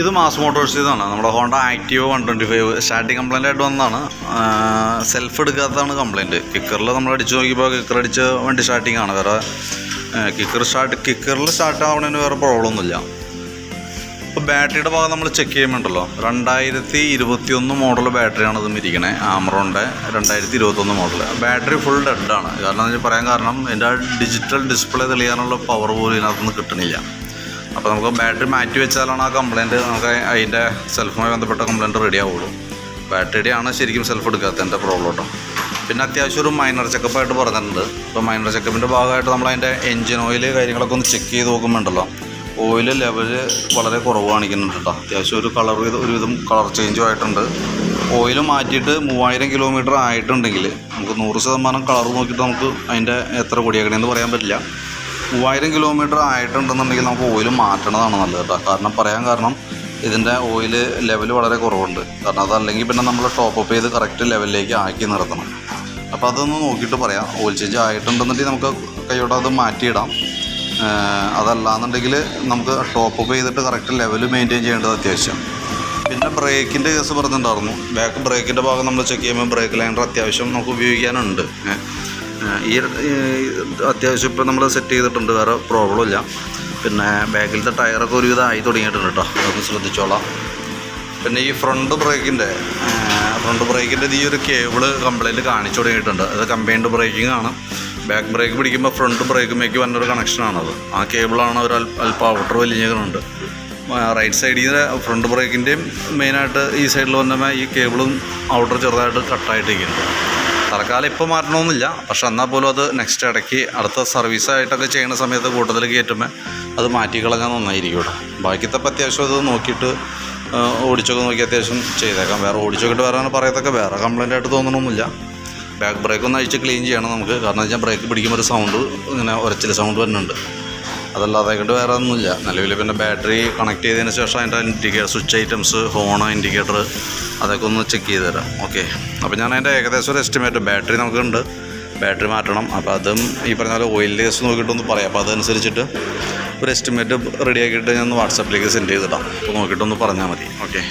ഇത് mass Motors ഇതാണ്. നമ്മുടെ Honda Activa one twenty five starting complaint ആയിട്ട് വന്നതാണ്. സെൽഫ് എടുക്കാത്തതാണ് കംപ്ലൈന്റ് കിക്കറിൽ നമ്മൾ അടിച്ച് നോക്കിയപ്പോൾ കിക്കർ അടിച്ച വണ്ടി സ്റ്റാർട്ടിങ് ആണ്. വേറെ കിക്കർ സ്റ്റാർട്ട് കിക്കറിൽ സ്റ്റാർട്ട് ആവണതിന് വേറെ പ്രോബ്ലം ഒന്നുമില്ല. ഇപ്പോൾ ബാറ്ററിയുടെ ഭാഗം നമ്മൾ ചെക്ക് ചെയ്യുമ്പോണ്ടല്ലോ രണ്ടായിരത്തി ഇരുപത്തി ഒന്ന് മോഡൽ ബാറ്ററിയാണ് ഇതും ഇരിക്കണേ. ആമറോണിന്റെ രണ്ടായിരത്തി ഇരുപത്തൊന്ന് മോഡൽ ബാറ്ററി ഫുൾ ഡെഡാണ് കാരണം എന്ന് പറയാൻ കാരണം എന്റെ ഡിജിറ്റൽ ഡിസ്പ്ലേ തെളിയാനുള്ള പവർ പോലും ഇതിനകത്തുനിന്ന് കിട്ടണില്ല. അപ്പോൾ നമുക്ക് ബാറ്ററി മാറ്റി വെച്ചാലാണ് ആ കംപ്ലയിന്റ് നമുക്ക് അതിന്റെ സെൽഫുമായി ബന്ധപ്പെട്ട കംപ്ലയിന്റ് റെഡി ആവുള്ളൂ. ബാറ്ററിയുടെ ആണ് ശരിക്കും സെൽഫ് എടുക്കാത്തതിന്റെ പ്രോബ്ലം കേട്ടോ പിന്നെ അത്യാവശ്യം ഒരു മൈനർ ചെക്കപ്പായിട്ട് പറഞ്ഞിട്ടുണ്ട്. അപ്പോൾ മൈനർ ചെക്കപ്പിന്റെ ഭാഗമായിട്ട് നമ്മൾ അതിന്റെ എൻജിൻ ഓയിൽ കാര്യങ്ങളൊക്കെ ഒന്ന് ചെക്ക് ചെയ്ത് നോക്കുമ്പോണ്ടല്ലോ. ഓയിൽ ലെവൽ വളരെ കുറവ് കാണിക്കുന്നുണ്ട് കേട്ടോ അത്യാവശ്യം ഒരു കളർ ഒരുവിധം കളർ ചേഞ്ചും ആയിട്ടുണ്ട്. ഓയിൽ മാറ്റിയിട്ട് മൂവായിരം കിലോമീറ്റർ ആയിട്ടുണ്ടെങ്കിൽ നമുക്ക് നൂറ് ശതമാനം കളർ നോക്കിയിട്ട് നമുക്ക് അതിന്റെ എത്ര പൊടിയാക്കണമെന്ന് പറയാൻ പറ്റില്ല. മൂവായിരം കിലോമീറ്റർ ആയിട്ടുണ്ടെന്നുണ്ടെങ്കിൽ നമുക്ക് ഓയിൽ മാറ്റണതാണ് നല്ലത് കേട്ടോ. കാരണം പറയാൻ കാരണം ഇതിന്റെ ഓയിൽ ലെവൽ വളരെ കുറവുണ്ട്. കാരണം അതല്ലെങ്കിൽ പിന്നെ നമ്മൾ ടോപ്പ് അപ്പ് ചെയ്ത് കറക്റ്റ് ലെവലിലേക്ക് ആക്കി നിർത്തണം. അപ്പോൾ അതൊന്ന് നോക്കിയിട്ട് പറയാം. ഓയിൽ ചേഞ്ച് ആയിട്ടുണ്ടെന്നുണ്ടെങ്കിൽ നമുക്ക് കൈയോടെ അത് മാറ്റിയിടാം. അതല്ലാന്നുണ്ടെങ്കിൽ നമുക്ക് ടോപ്പ് അപ്പ് ചെയ്തിട്ട് കറക്റ്റ് ലെവൽ മെയിന്റെയിൻ ചെയ്യേണ്ടത് അത്യാവശ്യം. പിന്നെ ബ്രേക്കിന്റെ കേസ് പറഞ്ഞിട്ടുണ്ടായിരുന്നു. ബാക്ക് ബ്രേക്കിന്റെ ഭാഗം നമ്മൾ ചെക്ക് ചെയ്യുമ്പോൾ ബ്രേക്ക് ലൈനർ അത്യാവശ്യം നമുക്ക് ഉപയോഗിക്കാനുണ്ട്. ഈ അത്യാവശ്യം ഇപ്പം നമ്മൾ സെറ്റ് ചെയ്തിട്ടുണ്ട് വേറെ പ്രോബ്ലം ഇല്ല. പിന്നെ ബാക്കിലത്തെ ടയറൊക്കെ ഒരുവിധം ആയി തുടങ്ങിയിട്ടുണ്ട് കേട്ടോ അതൊന്ന് ശ്രദ്ധിച്ചോളാം. പിന്നെ ഈ ഫ്രണ്ട് ബ്രേക്കിന്റെ ഫ്രണ്ട് ബ്രേക്കിന്റെ ഈ ഒരു കേബിൾ കംപ്ലൈന്റ് കാണിച്ചു തുടങ്ങിയിട്ടുണ്ട്. അത് കമ്പൈൻഡ് ബ്രേക്കിംഗ് ആണ്. ബാക്ക് ബ്രേക്ക് പിടിക്കുമ്പോൾ ഫ്രണ്ട് ബ്രേക്കുമേക്ക് വന്നൊരു കണക്ഷനാണത് ആ കേബിളാണ് അൽ അല്പം ഔട്ടർ വലിഞ്ഞിരിക്കുന്നുണ്ട്. റൈറ്റ് സൈഡിൽ നിന്ന് ഫ്രണ്ട് ബ്രേക്കിന്റെയും മെയിനായിട്ട് ഈ സൈഡിൽ വന്നപ്പോൾ ഈ കേബിളും ഔട്ടർ ചെറുതായിട്ട് കട്ടായിട്ടിരിക്കുന്നുണ്ട് തൽക്കാലം ഇപ്പോൾ മാറ്റണമെന്നില്ല പക്ഷെ എന്നാൽ പോലും അത് നെക്സ്റ്റ് ഇടയ്ക്ക് അടുത്ത സർവീസായിട്ടൊക്കെ ചെയ്യുന്ന സമയത്ത് കൂട്ടത്തിൽ കയറ്റുമ്പോൾ അത് മാറ്റിക്കളഞ്ഞാൽ നന്നായിരിക്കും ഇവിടെ ബാക്കിയത്തെ ഇപ്പം അത്യാവശ്യം അത് നോക്കിയിട്ട് ഓടിച്ചൊക്കെ നോക്കി അത്യാവശ്യം ചെയ്തേക്കാം. വേറെ ഓടിച്ചൊക്കെ വേറെ പറയത്തൊക്കെ വേറെ കംപ്ലൈന്റ് ആയിട്ട് തോന്നണമെന്നില്ല ബാക്ക് ബ്രേക്ക് ഒന്ന് അഴിച്ച് ക്ലീൻ ചെയ്യണം നമുക്ക്. കാരണം വെച്ചാൽ ബ്രേക്ക് പിടിക്കുമ്പോൾ ഒരു സൗണ്ട് ഇങ്ങനെ ഒരച്ചിൽ സൗണ്ട് വരുന്നുണ്ട്. അതല്ലാതെ കണ്ട് വേറെ ഒന്നുമില്ല. നിലവിൽ പിന്നെ ബാറ്ററി കണക്ട് ചെയ്തതിന് ശേഷം അതിന്റെ indicator switch items horn indicator അതൊക്കെ ഒന്ന് ചെക്ക് ചെയ്ത് തരാം. ഓക്കെ അപ്പോൾ ഞാൻ അതിന്റെ ഏകദേശം ഒരു എസ്റ്റിമേറ്റ് ബാറ്ററി നമുക്കുണ്ട്. ബാറ്ററി മാറ്റണം. അപ്പോൾ അതും ഈ പറഞ്ഞ പോലെ ഓയിൽ ലേസ് നോക്കിയിട്ടൊന്ന് പറയാം. അപ്പോൾ അതനുസരിച്ചിട്ട് ഒരു എസ്റ്റിമേറ്റ് റെഡിയാക്കിയിട്ട് ഞാൻ വാട്സാപ്പിലേക്ക് സെൻഡ് ചെയ്തിടാം അപ്പോൾ നോക്കിയിട്ടൊന്ന് പറഞ്ഞാൽ മതി. ഓക്കെ